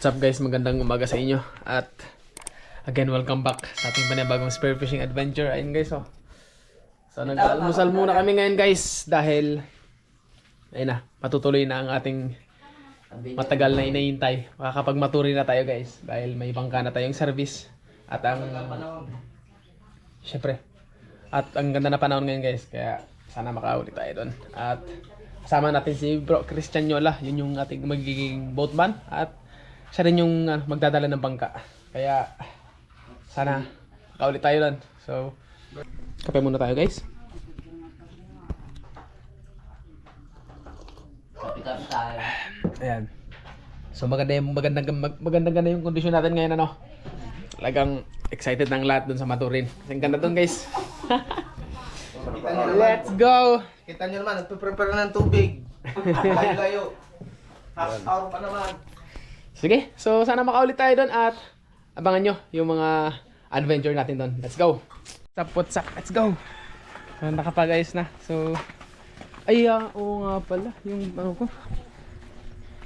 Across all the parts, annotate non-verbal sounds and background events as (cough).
What's up guys? Magandang umaga sa inyo. At again, welcome back sa ating panibagong spear fishing adventure. Ayun guys, oh. So nag-almusal muna kami ngayon guys dahil ayun na, matutuloy na ang ating matagal na inahintay. Makakapagmaturi na tayo guys dahil may bangka na tayong service. At ang Syempre. At ang ganda na panahon ngayon guys, kaya sana makaulit tayo doon. At kasama natin si Bro Christian Yola, yun yung ating magiging boatman at siya rin yung ano, magdadala ng bangka. Kaya sana makaulit tayo doon. So, kape muna tayo guys. Kapi-kapi tayo. Ayan. So maganda yung magandang mag, magandang ganda yung kondisyon natin ngayon ano. Talagang excited ng lahat dun sa Maturin. Ang ganda dun guys. Let's go! kita nyo naman, nagpe-prepare na ng tubig. (laughs) Layo-layo. Half hour pa naman. Sige, so sana makaulit tayo doon at abangan nyo yung mga adventure natin doon. Let's go! What's what's up? Let's go! So, nakapag-ayos na. So, ay, ah, oo nga pala. Yung ano ko.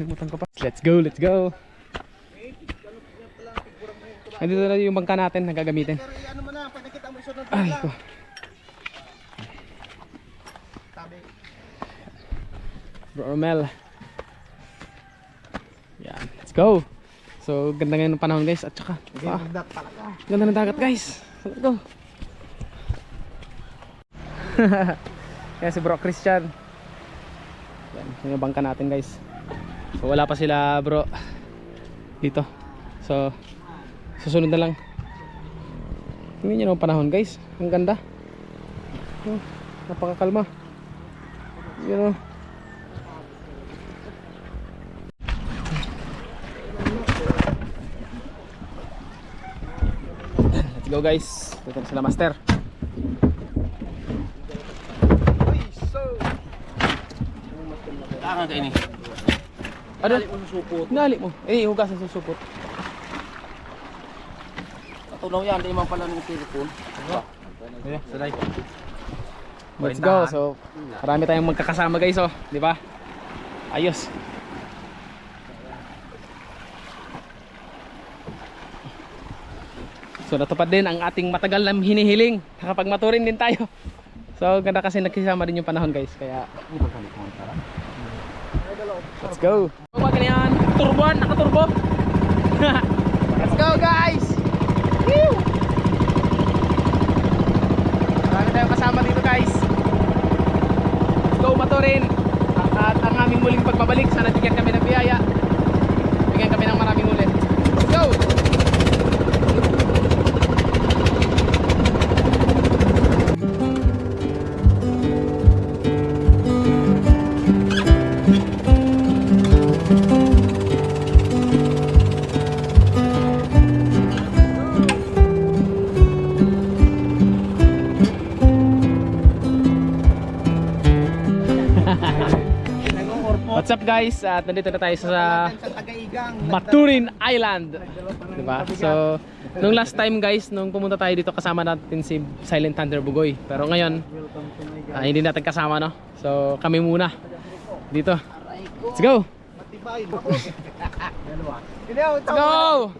Limutan ko pa. Let's go, let's go! Nandito na yung bangka natin na gagamitin. Ay, ko. Bro Romel. Let's go! So, ganda ngayon ng panahon guys. At saka, ah, Ganda talaga. Ganda ng dagat guys. Let's go. (laughs) Kaya si bro Christian. Yan, yung bangka natin guys. So wala pa sila bro dito. So susunod na lang. Tingnan nyo ang panahon guys. Ang ganda. Oh, napakakalma. You know. Go guys. Dito na sila master. Tangan ka ini. Ano? Dali mo susupot. Nali mo. Eh, hugasan sa supot. Katunaw yan, di man pala ng telepon. Yeah, saday. Let's go. So, marami tayong magkakasama guys, oh, di ba? Ayos. So, natupad din ang ating matagal na hinihiling. Nakapagmaturin din tayo. So, ganda kasi nagkisama din yung panahon guys. Kaya, let's go. Huwag na yan. Turbuan, nakaturbo. (laughs) let's go guys. Woo! Marami tayong kasama dito guys. Let's go Maturin. At ang aming muling pagbabalik, sana bigyan kami ng biyaya. Bigyan kami ng maraming ulit. Let's go! Guys? At nandito na tayo sa. Maturin Island. Diba? So, nung last time guys, nung pumunta tayo dito kasama natin si Silent Thunder Bugoy. Pero ngayon, ah, hindi natin kasama no. So, kami muna. Dito. Let's go! (laughs) Let's go!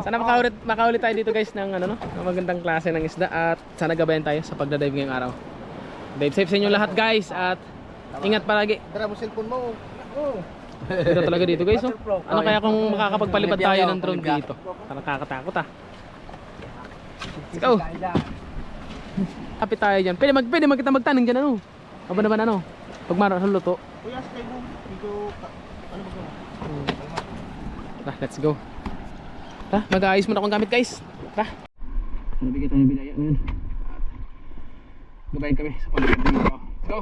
Sana makaulit, makaulit tayo dito guys ng ano no, ng magandang klase ng isda at sana gabayan tayo sa pagdadive ngayong araw. Dive safe sa inyo lahat guys at ingat palagi. Dara mo cellphone mo. Oh. Dito talaga dito guys oh. Ano kaya kung makakapagpalipad tayo ng drone dito? Parang nakakatakot ah. Let's go! Kapit tayo dyan. Pwede, mag, pwede mag kita magtanong dyan ano? Aba naman ano? Pag mara sa luto. Kuya, stay mo. Dito. Ano ba Tara, let's go. Tara, mag-aayos muna akong gamit guys. Tara. Nabigyan tayo ng bilaya ngayon. Gabayin kami sa pag-ibig dito. Let's go!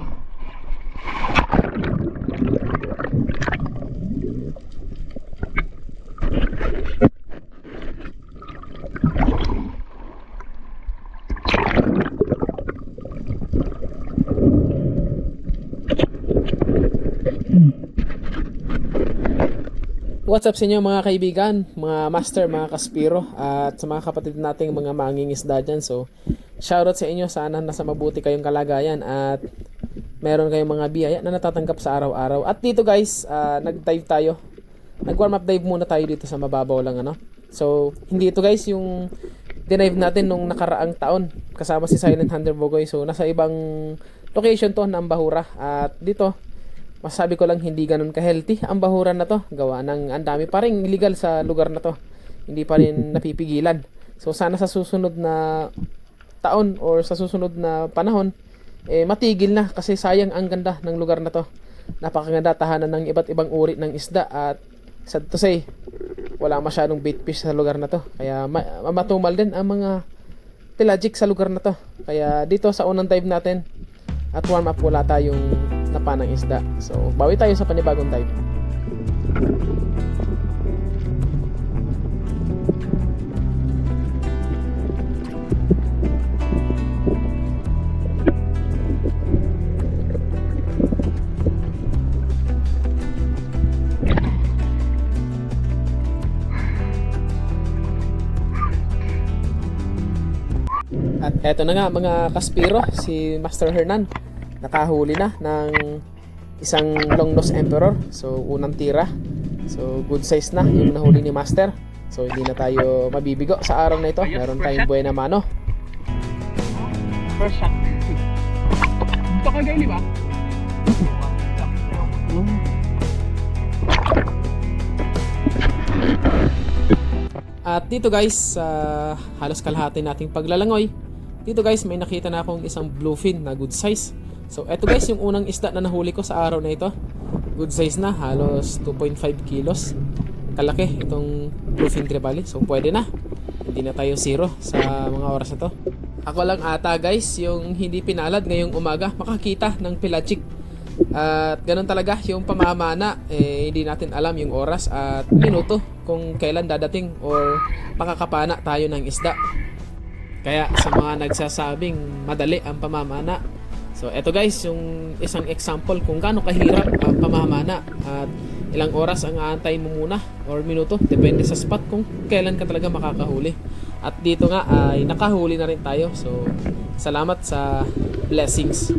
What's up sa inyo mga kaibigan, mga master, mga kaspiro at sa mga kapatid nating mga mangingisda dyan. So, shoutout sa inyo. Sana nasa mabuti kayong kalagayan at meron kayong mga biyaya na natatanggap sa araw-araw. At dito guys, ah, nag-dive tayo nag-warm up dive muna tayo dito sa mababaw lang ano. So, hindi ito guys yung dinive natin nung nakaraang taon kasama si Silent Hunter Bogoy. So, nasa ibang location to ng Bahura. At dito, masabi ko lang hindi ganun ka-healthy ang bahuran na to. Gawa ng ang dami pa rin illegal sa lugar na to. Hindi pa rin napipigilan. So, sana sa susunod na taon or sa susunod na panahon, eh, matigil na kasi sayang ang ganda ng lugar na to. Napakaganda tahanan ng iba't ibang uri ng isda at sad to say, wala masyadong bait fish sa lugar na to. Kaya ma- matumal din ang mga pelagic sa lugar na to. Kaya dito sa unang dive natin at warm up wala tayong napanang isda. So, bawi tayo sa panibagong dive. Eto na nga mga kaspiro, si Master Hernan nakahuli na ng isang long nose emperor. So unang tira. So good size na yung nahuli ni Master. So hindi na tayo mabibigo sa araw na ito. Meron tayong buena mano. First shot. Ito kagay, di ba? At dito guys, sa halos kalahati nating paglalangoy, dito guys may nakita na akong isang bluefin na good size. So eto guys yung unang isda na nahuli ko sa araw na ito. Good size na, halos 2.5 kilos. Kalaki itong bluefin trevally. So pwede na. Hindi na tayo zero sa mga oras na to. Ako lang ata guys yung hindi pinalad ngayong umaga makakita ng pelagic. At ganun talaga yung pamamana, eh, hindi natin alam yung oras at minuto kung kailan dadating or makakapana tayo ng isda. Kaya sa mga nagsasabing madali ang pamamana. So eto guys, yung isang example kung gaano kahirap ang pamamana at ilang oras ang aantay mo muna or minuto, depende sa spot kung kailan ka talaga makakahuli. At dito nga ay nakahuli na rin tayo. So salamat sa blessings.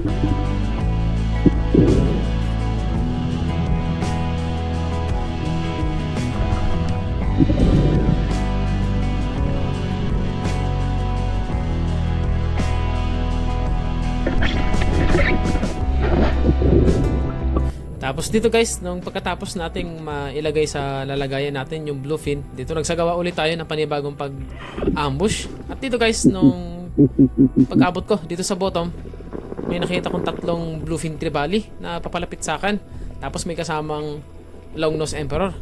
Tapos dito guys, nung pagkatapos nating mailagay sa lalagayan natin yung bluefin, dito nagsagawa ulit tayo ng panibagong pag-ambush. At dito guys, nung pag-abot ko dito sa bottom, may nakita kong tatlong bluefin tribali na papalapit sa akin. Tapos may kasamang long nose emperor.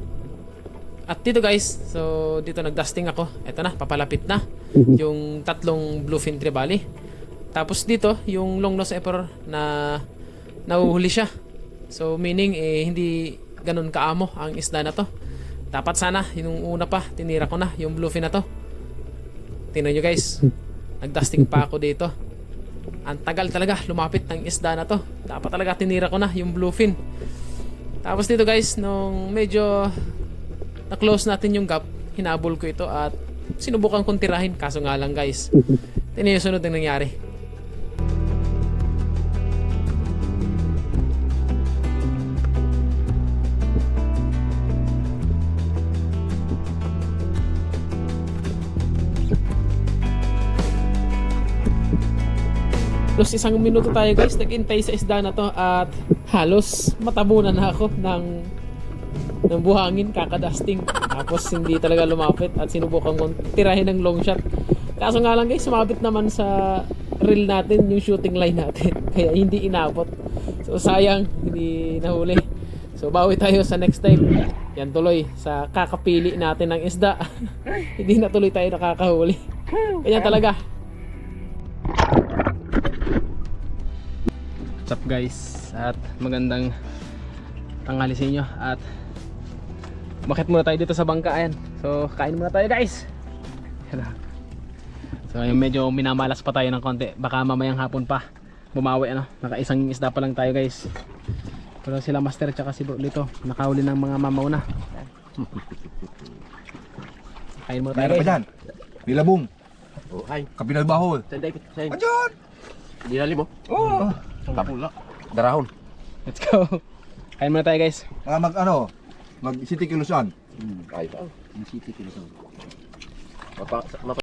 At dito guys, so dito nagdusting ako. Ito na, papalapit na (laughs) yung tatlong bluefin tribali. Tapos dito, yung long nose emperor na nahuhuli siya. So meaning eh, hindi ganun kaamo ang isda na to. Dapat sana yung una pa tinira ko na yung bluefin na to. Tingnan nyo guys. Nagdusting pa ako dito. Ang tagal talaga lumapit ng isda na to. Dapat talaga tinira ko na yung bluefin. Tapos dito guys, nung medyo na-close natin yung gap, hinabol ko ito at sinubukan kong tirahin. Kaso nga lang guys, tingnan yung na nangyari. Halos isang minuto tayo guys, nagintay sa isda na to at halos matabunan na ako ng ng buhangin kakadusting. Tapos hindi talaga lumapit at sinubukan kong tirahin ng long shot. Kaso nga lang guys, sumabit naman sa reel natin yung shooting line natin. (laughs) Kaya hindi inabot. So sayang, hindi nahuli. So bawi tayo sa next time. Yan tuloy sa kakapili natin ng isda. (laughs) hindi na tuloy tayo nakakahuli. Kanya talaga. What's up guys? At magandang tanghali sa inyo at bakit muna tayo dito sa bangka ayan. So kain muna tayo guys. So yung medyo minamalas pa tayo ng konti. Baka mamayang hapon pa bumawi ano. Nakaisang isda pa lang tayo guys. Pero sila master tsaka si bro dito nakahuli ng mga mamaw na. Kain muna tayo Meron pa dyan. Bilabong. Oh, hi. Kapinalbahol. Saan tayo? Saan? Andyan! Dinali mo? Oo. Tapula. Darahon. Let's go. Kain muna tayo guys. Mga mag ano, Mag-City Kilusan. Hmm, ay pa. Yung city lang. Mapa, mapa,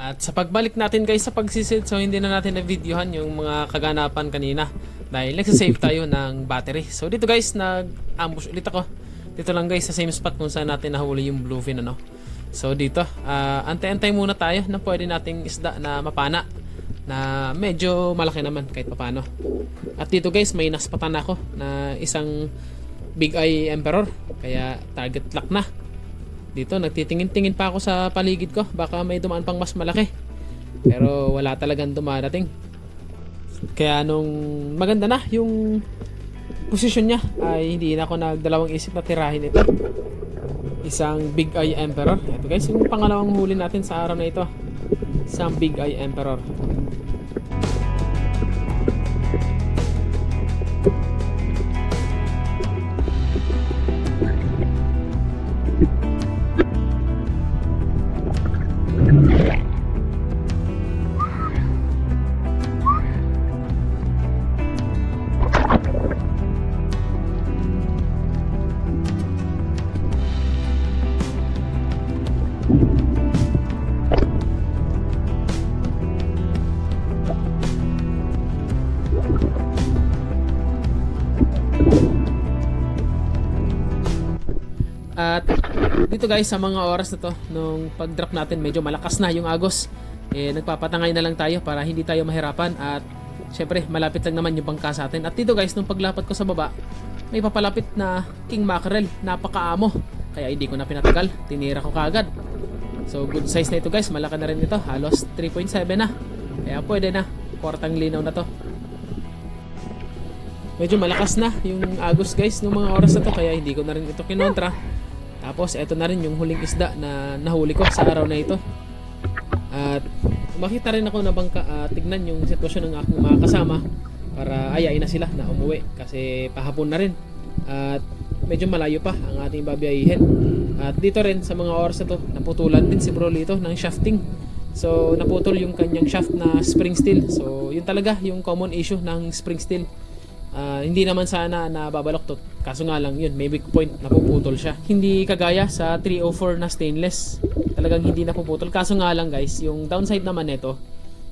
At sa pagbalik natin guys sa pagsisid, so hindi na natin na-videohan yung mga kaganapan kanina dahil nagsasave (laughs) tayo ng battery. So dito guys, nag-ambush ulit ako. Dito lang guys sa same spot kung saan natin nahuli yung bluefin ano. So dito, ah, antay-antay muna tayo na pwede nating isda na mapana na medyo malaki naman kahit papano. At dito guys, may naspatan ako na isang Big Eye Emperor. Kaya target lock na. Dito, nagtitingin-tingin pa ako sa paligid ko. Baka may dumaan pang mas malaki. Pero wala talagang dumarating. Kaya nung maganda na yung posisyon niya ay hindi na ako nagdalawang isip na tirahin ito. Isang Big Eye Emperor. Ito guys, yung pangalawang huli natin sa araw na ito. Isang Big Eye Emperor. At dito guys sa mga oras na to nung pag-drop natin medyo malakas na yung agos. Eh nagpapatangay na lang tayo para hindi tayo mahirapan at syempre malapit lang naman yung bangka sa atin. At dito guys nung paglapat ko sa baba may papalapit na king mackerel, napakaamo. Kaya hindi ko na pinatagal, tinira ko kagad. So good size na ito guys, malaki na rin ito, halos 3.7 na. Kaya pwede na, kwartang linaw na to. Medyo malakas na yung agos guys nung mga oras na to kaya hindi ko na rin ito kinontra. Tapos eto na rin yung huling isda na nahuli ko sa araw na ito. At makita rin ako na bangka ah, tignan yung sitwasyon ng aking mga kasama para ayain na sila na umuwi kasi pahapon na rin. At medyo malayo pa ang ating babiyahihin. At dito rin sa mga oras na to, naputulan din si Brolito ng shafting. So naputol yung kanyang shaft na spring steel. So yun talaga yung common issue ng spring steel. Ah, hindi naman sana na babaloktot. Kaso nga lang yun, may weak point, napuputol siya. Hindi kagaya sa 304 na stainless. Talagang hindi napuputol. Kaso nga lang guys, yung downside naman nito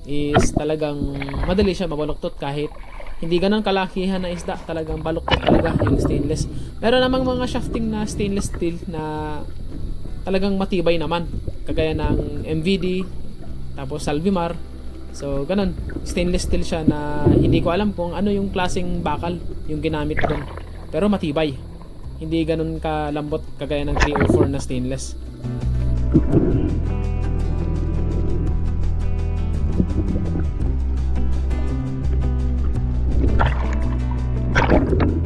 is talagang madali siya mabaloktot kahit hindi ganun kalakihan na isda. Talagang baloktot talaga yung stainless. Meron namang mga shafting na stainless steel na talagang matibay naman. Kagaya ng MVD, tapos Salvimar, So, ganun. Stainless steel siya na hindi ko alam kung ano yung klaseng bakal yung ginamit doon. Pero matibay. Hindi ganun kalambot kagaya ng 304 na stainless. Kung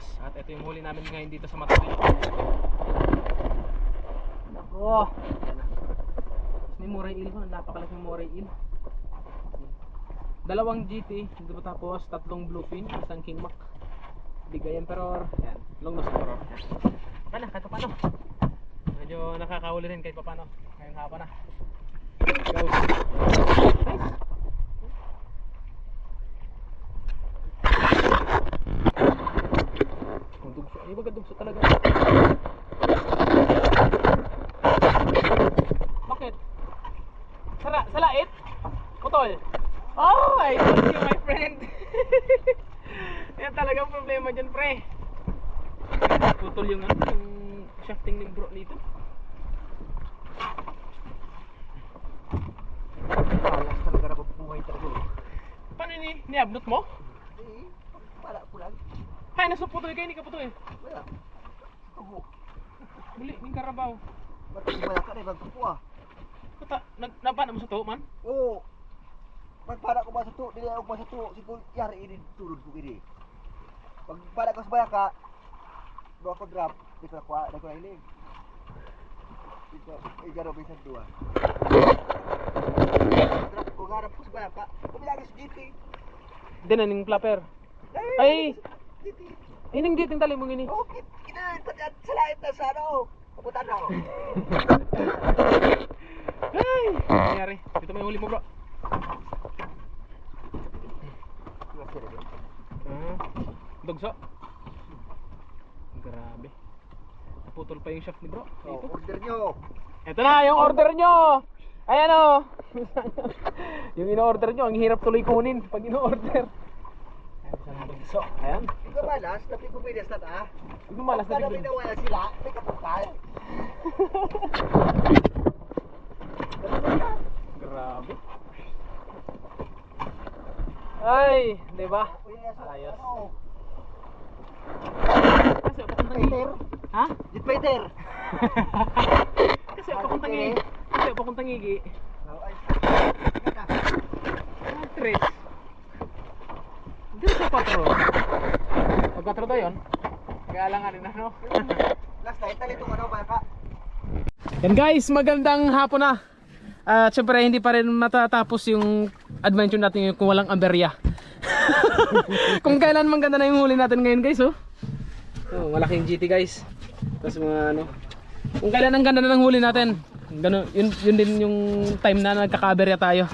agos. At ito yung huli namin ngayon dito sa Matuloy. Nako! May moray eel ko. Napakalaking moray eel. Dalawang GT, hindi ba tapos tatlong bluefin, isang king mac. Bigay emperor, yan, long nose emperor. Baka na, kahit pa paano. Medyo nakakahuli rin kahit pa paano. Ngayong hapa na. Go! Nice! Dugso, ay baga dugso talaga. Bakit? Sala, salait? Putol? Oh, I told you my friend. (laughs) Yan talagang problema dyan, pre. Putol yung ano, yung shafting ng bro dito. Alas talaga na buhay talaga. eh. Paano ni niabnot mo? Eh, wala ko lang. Hay, nasuputol kayo, hindi ka putol eh. Wala. Tubo. Muli, ning karabaw. Yung bayak ka magpupo ah. Kata, nag napana mo sa to, man? Oo. Pagpada ko ba sa to, dili ako ba sa to, siguro yari ini turun ko ini. Pagpada ko sa bayak ka, do ako drop, di ko nakuha, di ko na ilig. Ito, igaro bisan dua. Drop ko, garap ko sa bayak ka, kumilagi sa GT. Hindi na, ning flapper. Ay! Ining giting tali mong ini. Oh, kit, kita, at sa lahat na sa ano, papunta na ako. Ay! Nangyari? Dito may huli mo, bro. Ah, dugso. Grabe. Naputol pa yung shaft ni bro. Oh, Dito. order nyo. Ito na, yung order nyo! Ayan o! (laughs) yung in-order nyo, ang hirap tuloy kunin pag in-order. Dugso. Ayan. Ko malas, tapi ko pinas na ta. Hindi malas na Kada biglang. pinawala sila, may kapupal. Grabe. Ay, di ba? Ayos. Kasi ako kung tangi. Peter. Ha? Di Peter. (laughs) Kasi ako kung tangi. Kasi ako kung tangigi. Ay, Tres. Hindi sa patro. Pag patro to yun. Kaya lang ano na (laughs) no. last night, talito ano ba ka? Yan guys, magandang hapon na. At syempre hindi pa rin matatapos yung adventure natin kung walang aberya. (laughs) kung kailan man ganda na yung huli natin ngayon guys oh. Oh, malaking GT guys. Tapos mga ano. Kung kailan ang ganda na ng huli natin. Ganun, yun, yun din yung time na nagkaka-aberya tayo.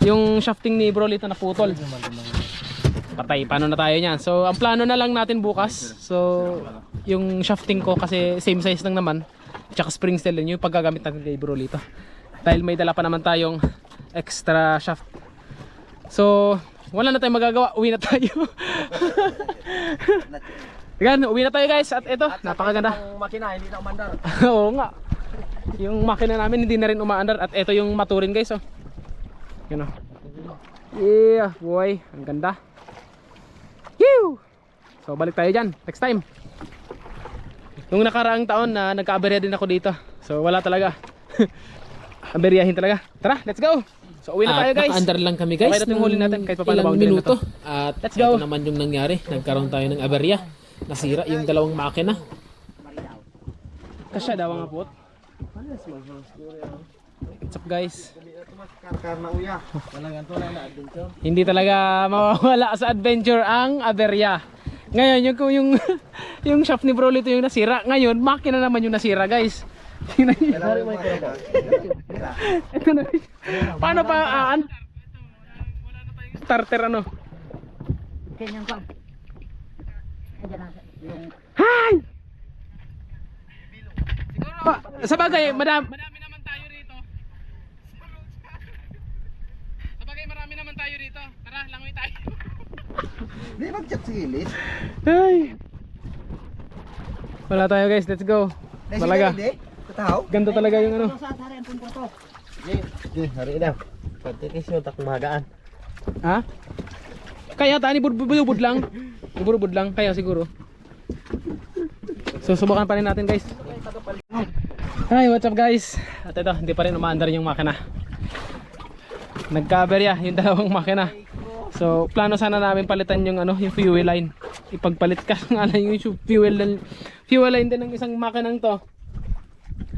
Yung shafting ni Brolit na naputol. Patay, paano na tayo niyan? So, ang plano na lang natin bukas. So, yung shafting ko kasi same size lang naman. Tsaka spring steel din yung paggagamit natin kay Brolito. Dahil may dala pa naman tayong extra shaft. So, wala na tayong magagawa. Uwi na tayo. (laughs) Yan, uwi na tayo guys. At ito, napakaganda. Ang makina, hindi na umandar. (laughs) Oo nga. Yung makina namin hindi na rin umaandar at ito yung maturin guys oh. Yun oh. Yeah, boy, ang ganda. So balik tayo diyan next time. Nung nakaraang taon na nagka-aberya din ako dito. So wala talaga. (laughs) Aberyahin talaga. Tara, let's go. So uwi na tayo guys. Naka-under lang kami guys. Okay na itong huli natin kahit pa paano ilang minuto. to. At Let's ito go. naman yung nangyari. Nagkaroon tayo ng aberya. Nasira yung dalawang makina. Kasya daw ang apot. What's up guys? Hindi talaga mawawala sa adventure ang aberya. Ngayon yung yung (laughs) yung shaft ni Brolito yung nasira. Ngayon makina naman yung nasira, guys. (laughs) Tingnan niyo. Ito na. Paano pa aan? Starter ano? Hi! Pa, sa bagay, madam, madami naman tayo rito. Sa bagay, marami naman tayo rito. Tara, langoy tayo. Di mag-chat sa gilid. Ay. Wala tayo guys, let's go. Malaga. Hindi. Ganda talaga yung ano. Hindi, hari na. Pati kayo tak magaan. Ha? Kaya tani budbud lang. Budbud lang kaya siguro. So subukan pa rin natin guys. Hi, what's up guys? At ito, hindi pa rin umaandar yung makina. Nagka-aberya yung dalawang makina. So, plano sana namin palitan yung ano, yung fuel line. Ipagpalit ka (laughs) nga lang yung fuel line, fuel line din ng isang makinang to.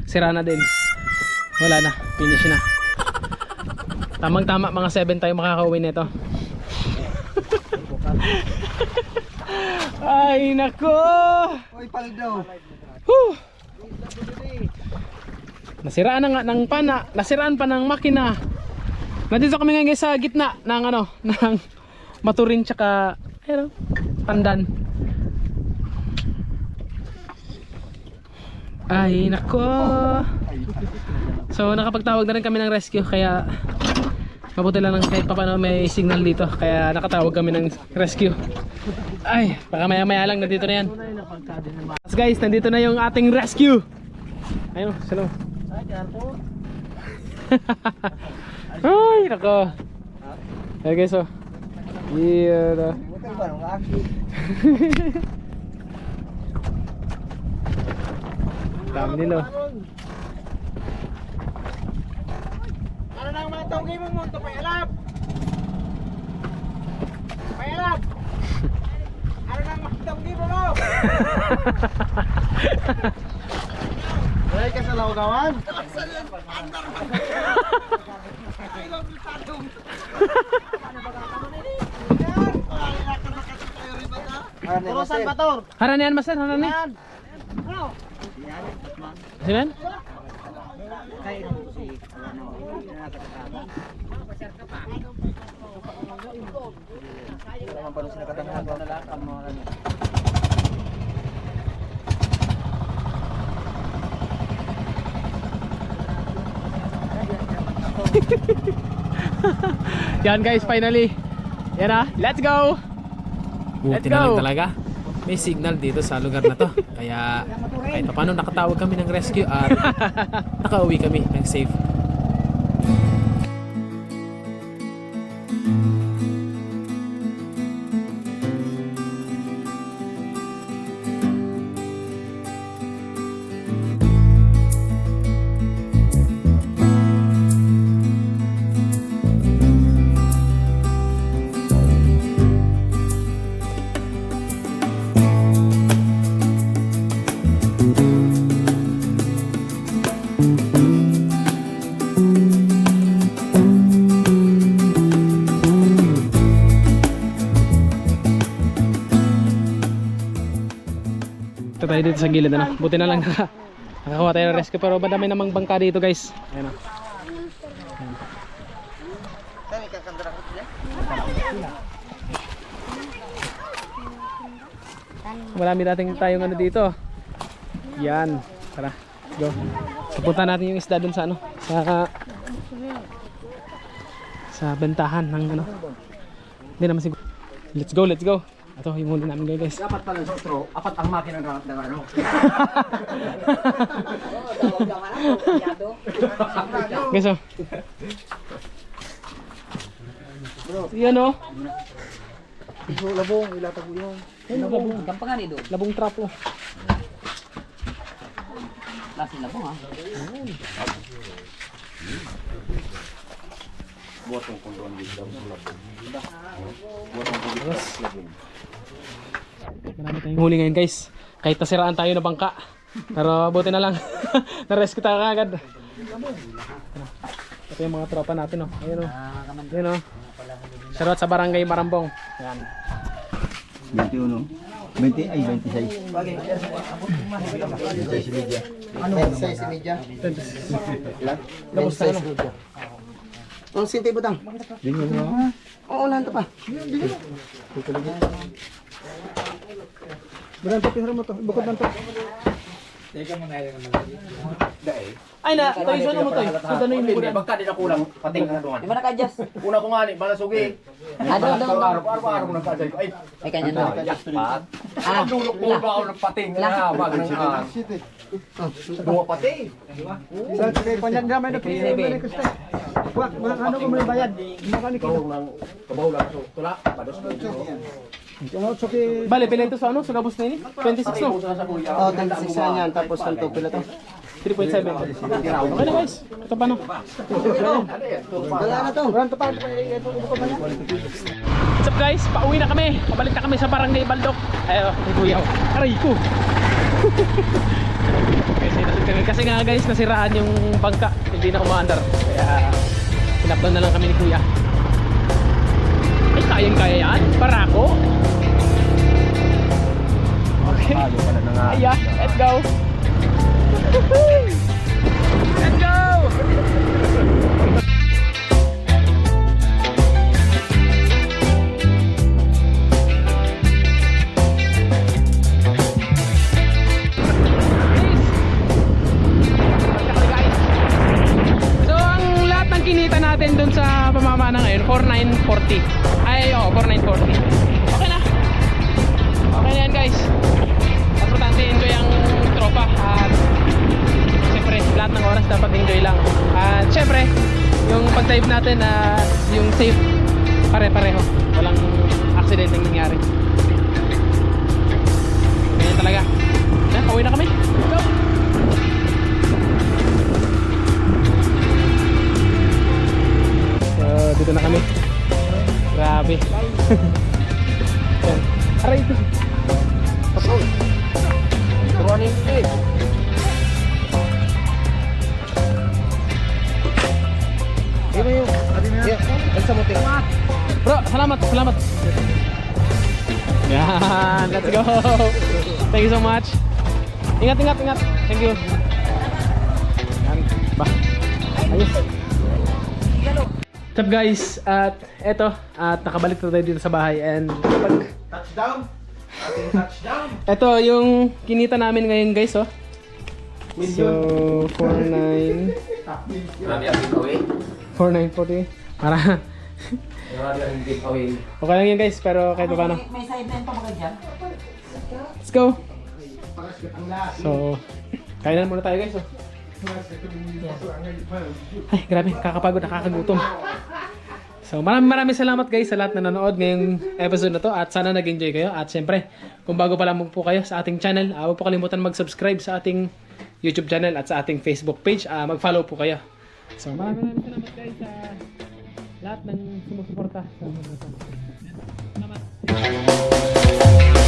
Sira na din. Wala na, finish na. Tamang tama mga 7 tayo makakauwi nito. (laughs) Ay nako! Oy, daw. Whew! Nasiraan na nga ng pana, nasiraan pa ng makina. Nandito kami ngayon guys sa gitna ng ano, (laughs) ng maturin tsaka ano, pandan. Ay nako! So nakapagtawag na rin kami ng rescue kaya mabuti lang ng kahit pa paano may signal dito kaya nakatawag kami ng rescue. Ay, baka maya maya lang nandito na yan. Yes guys, nandito na yung ating rescue. Ayun, sino? Ay, (laughs) nako. Ayun guys, oh. Yeah, na. Nung aki? Dami nilo. Ano nang mga tawagin mo (laughs) mo payalap? Payalap! Ano nang mga tawagin mo mo? (laughs) Wala ka sa lawgawan? Turusan pa to. Haran yan, master. Haran yan. Sinan? Naman pa rin sila katangahan na lahat ang mga ano. (laughs) Yan guys, finally. Yan na. Let's go! Let's Buti na lang go. talaga. May signal dito sa lugar na to. Kaya kahit pa paano nakatawag kami ng rescue at (laughs) nakauwi kami ng safe. Dito sa gilid ano. Buti na lang naka, nakakuha tayo ng rescue pero madami namang bangka dito guys. Ayan o. Tayo kakandara ko sila. Marami dating tayong ano dito. Yan. Tara. Go. Pupunta natin yung isda dun sa ano. Sa sa bentahan ng ano. Hindi naman siguro. Let's go, let's go. Ito yung huli namin guys. Dapat pala sa otro, apat ang makina ng ng ano. (laughs) Guys oh. Yan oh. Iso labong, ilatag mo yun. Labong, Gampang ni do. labong trap oh. Na po ha. Marami tayong huli ngayon guys. Kahit nasiraan tayo na bangka. Pero buti na lang. Na-rescue tayo agad. Ito yung mga tropa natin oh. Ayun oh. Ayun oh. Shoutout sa barangay Marambong. Yan. 21. 20 ay 26. Bagay. 26 media. Ano? 26 media. Tapos na ano. Ang sinti butang. Dingin mo. Oo, nanto pa. Bukan tapi mo to. Bukod man to. Ay na, yung ano mo to. So ano yung mukha Bangka din na kulang, pating na doon. Di ba naka-adjust? Una ko nga ni, bala sugi. Ano daw? Araw-araw mo nagkadal. Ay, Ay kanya daw. jackpot. Ah, Dulok mo ba ako ng pating na wag ng ah. Dua pati. Sa kay panyan na Seven. Wak, ano ko may bayad. Ng kabaw lang so tula. Pados ko. Bale, pila ito sa ano? Sa gabos na ini? 26 no? Oh, 26 na yan tapos kanto pila to. 3.7. Okay na guys. Ito pa no? Wala na to. Wala to pa. What's up guys? Pauwi na kami. Pabalik na kami sa barangay Baldok. Ayo, ni Kuya. oh. Aray ko. kasi, (laughs) kasi nga guys, nasiraan yung bangka. Hindi na umaandar. Kaya pinaplan na lang kami ni Kuya. Ay, kayang-kaya yan. Para ako. Aya, let's go. let's go! Natin dun sa pamamana ngayon 4940 Ay oh 4940 Okay na. Okay na yan guys kasi enjoy ang tropa at siyempre lahat ng oras dapat enjoy lang. At siyempre yung pag-dive natin na uh, yung safe pare-pareho. Walang accident aksidente nangyari. Ganyan talaga. Yan, pauwi na kami. Go! So dito na kami. Grabe. (laughs) Aray. Ito Patrol. 180. Dito yung, dito na. Yeah, sa motor. Bro, salamat, salamat. Yan, let's go. Thank you so much. Ingat, ingat, ingat. Thank you. Yan, ba. Ayos. What's up guys? At eto, at nakabalik na tayo dito sa bahay and pag... Touchdown! Ating touchdown. Ito yung kinita namin ngayon guys oh. So 49 Marami ang giveaway. 4940 para Marami ang giveaway. Okay lang yan guys pero kahit pa paano. May sideline pa mga dyan. Let's go. So kainan muna tayo guys oh. Ay grabe kakapagod nakakagutom. So maraming maraming salamat guys sa lahat na nanood ngayong episode na to at sana nag-enjoy kayo at syempre kung bago pa lamang po kayo sa ating channel uh, huwag po kalimutan mag-subscribe sa ating YouTube channel at sa ating Facebook page Ah, mag-follow po kayo. So maraming maraming salamat guys sa lahat ng sumusuporta sa mga Salamat.